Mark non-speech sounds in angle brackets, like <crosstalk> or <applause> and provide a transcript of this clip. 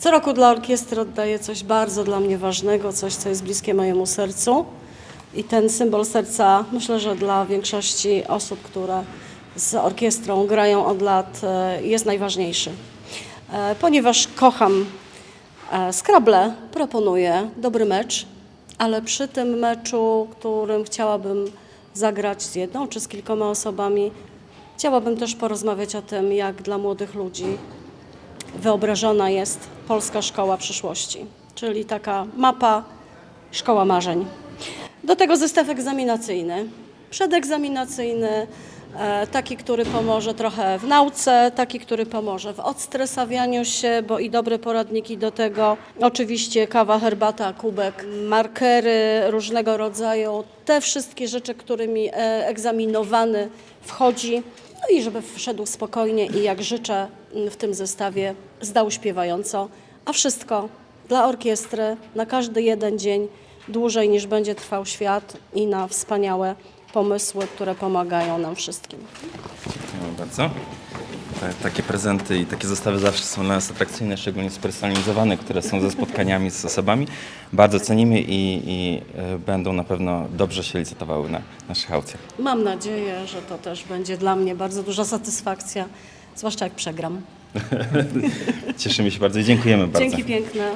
Co roku dla orkiestry oddaję coś bardzo dla mnie ważnego, coś, co jest bliskie mojemu sercu. I ten symbol serca, myślę, że dla większości osób, które z orkiestrą grają od lat, e, jest najważniejszy. E, Ponieważ kocham e, Scrabble, proponuję dobry mecz, ale przy tym meczu, którym chciałabym zagrać z jedną czy z kilkoma osobami, chciałabym też porozmawiać o tym, jak dla młodych ludzi wyobrażona jest polska szkoła przyszłości, czyli taka mapa szkoła marzeń. Do tego zestaw egzaminacyjny, przedegzaminacyjny, e, taki, który pomoże trochę w nauce, taki, który pomoże w odstresawianiu się, bo i dobre poradniki do tego. Oczywiście kawa, herbata, kubek, markery różnego rodzaju, te wszystkie rzeczy, którymi e, egzaminowany wchodzi. No i żeby wszedł spokojnie i jak życzę w tym zestawie zdał śpiewająco, a wszystko dla orkiestry na każdy jeden dzień dłużej niż będzie trwał świat i na wspaniałe pomysły, które pomagają nam wszystkim. Dziękuję bardzo. Te- Takie prezenty i takie zestawy zawsze są dla nas atrakcyjne, szczególnie spersonalizowane, które są ze spotkaniami z osobami. Bardzo cenimy i, i e, będą na pewno dobrze się licytowały na naszych aukcjach. Mam nadzieję, że to też będzie dla mnie bardzo duża satysfakcja, zwłaszcza jak przegram. <laughs> Cieszymy się bardzo i dziękujemy bardzo. Dzięki piękne.